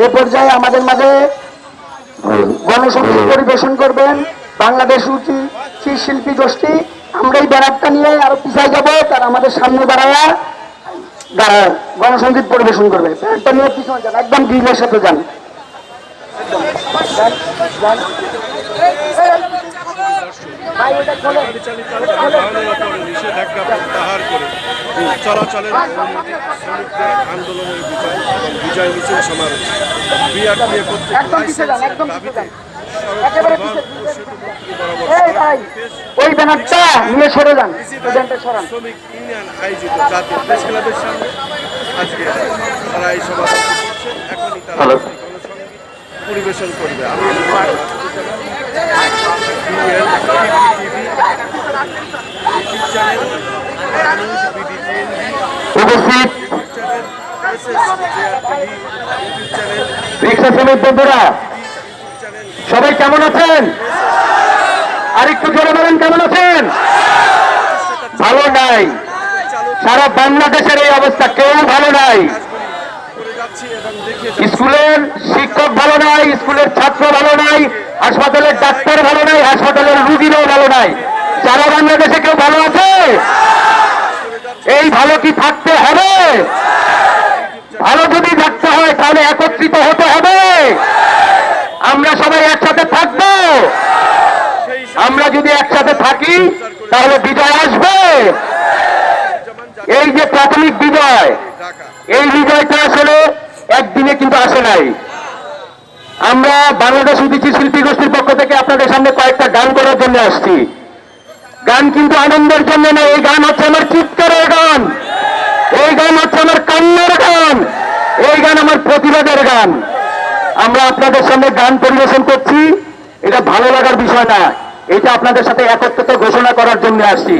এ পর্যায়ে আমাদের মাঝে গণসংগীত পরিবেশন করবেন বাংলাদেশ উচি শিল্পী গোষ্ঠী। আমরা এই ব্যানারটা নিয়ে আরও পিছায় যাব, তার আমাদের সামনে দাঁড়ায়া দাঁড়া- গণসংগীত পরিবেশন করবে। ব্যানারটা নিয়ে পিছনে যান, একদম গ্রিলের সাথে যান। পরিচালিত যানবাহনের নিষেধাজ্ঞা প্রত্যাহার করে চলাচলের শ্রমিকদের আন্দোলনের বিজয় এবং মিছিল সমাবেশ বিআরটিএ কর্তৃক লাইসেন্সের দাবিতে ওই ব্যানারটা নিয়ে সরে যান শ্রমিক ইউনিয়ন আয়োজিত জাতীয় প্রেস ক্লাবের সামনে আজকে তারা এই সমাবেশ এখনই তারা পরিবেশন করবে। আমি উপস্থিত। রিক্সা শ্রমিক বন্ধুরা, সবাই কেমন আছেন? আর একটু জোরে বলেন, কেমন আছেন? ভালো নাই। সারা বাংলাদেশের এই অবস্থা, কেউ ভালো নাই করে যাচ্ছি এবং দেখিয়ে যাচ্ছি স্কুলের শিক্ষক ভালো নাই, স্কুলের ছাত্র ভালো নাই, হাসপাতালের ডাক্তার ভালো নাই, হাসপাতালের রুগীরাও ভালো নাই। সারা বাংলাদেশে কেউ ভালো আছে? এই ভালো কি থাকতে হবে? ভালো যদি থাকতে হয়, তাহলে একত্রিত হতে হবে। আমরা সবাই একসাথে থাকব। আমরা যদি একসাথে থাকি, তাহলে বিজয় আসবে। এই যে প্রাথমিক বিজয়, এই বিজয়টা আসলে একদিনে কিন্তু আসে নাই। আমরা বাংলাদেশ উদিচি শিল্পী গোষ্ঠীর পক্ষ থেকে আপনাদের সামনে কয়েকটা গান করার জন্য আসছি। গান কিন্তু আনন্দের জন্য না, এই গান হচ্ছে আমার চিৎকারের গান। এই গান হচ্ছে আমার কান্নার গান। এই গান আমার প্রতিবাদের গান। আমরা আপনাদের সামনে গান পরিবেশন করছি। এটা ভালো লাগার বিষয় না, এটা আপনাদের সাথে একত্রিত ঘোষণা করার জন্য আসছি।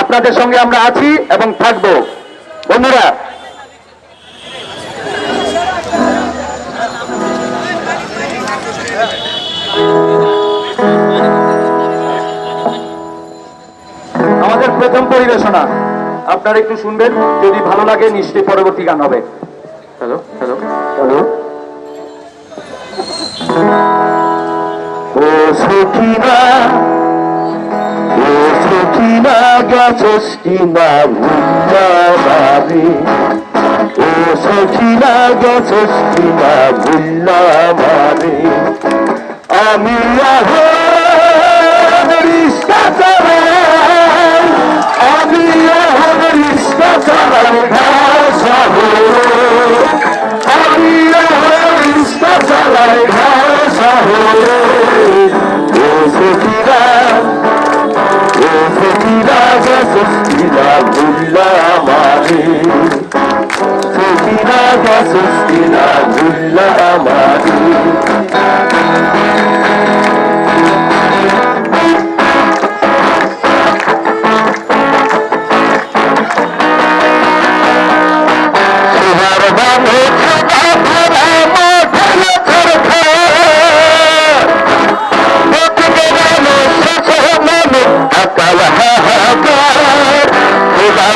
আপনাদের সঙ্গে আমরা আছি এবং থাকব। বন্ধুরা প্রথম পরিবেশনা। আপনারা একটু শুনবেন যদি ভালো লাগে নিশ্চয়ই পরবর্তী গান হবে। Hello hello. হ্যালো। ও সখিনা ও সখিনা গেছস কিনা ভুলা ভাবি ও সখিনা গেছস কিনা ভুলা ভাবি আমি আহর রিস্তা রিস্তা চালাই ভাষা আমি আহর রিস্তা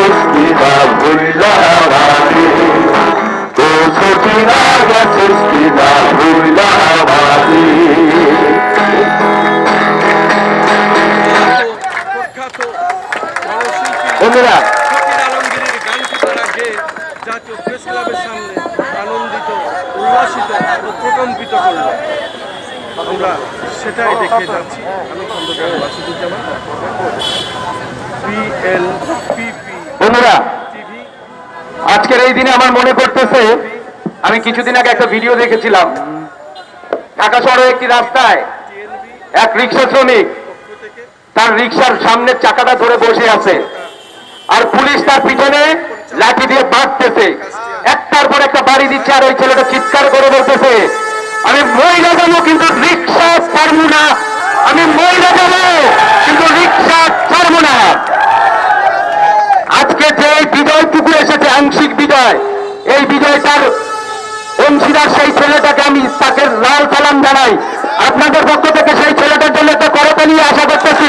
ভুল্লা ভুল্লা বন্ধুরা জাতীয় প্রেস ক্লাবের সামনে আনন্দিত উল্লাসিত ও প্রকম্পিত করল। আমরা সেটাই দেখে যাচ্ছি। আমি খন্দকার মাসুদুজ্জামান বিএল পিপি বন্ধুরা, আজকের এই দিনে আমার মনে পড়তেছে, আমি কিছুদিন আগে একটা ভিডিও দেখেছিলাম। ঢাকা শহরের একটি রাস্তায় এক রিক্সা শ্রমিক তার রিক্সার সামনের চাকাটা ধরে বসে আছে আর পুলিশ তার পিছনে লাঠি দিয়ে বাঁধতেছে। একটার পর একটা বাড়ি দিচ্ছে আর ওই ছেলেটা চিৎকার করে বলতেছে, আমি মহিলা কিন্তু রিক্সা ছাড়বো না আমি মহিলা যাব কিন্তু রিক্সা ছাড়বো না আজকে যে বিজয়টুকু এসেছে আংশিক বিজয় এই বিজয়টার অংশীদার সেই ছেলেটাকে আমি তাকে লাল সালাম জানাই। আপনাদের পক্ষ থেকে সেই ছেলেটার জন্য একটা নিয়ে আশা করতেছি।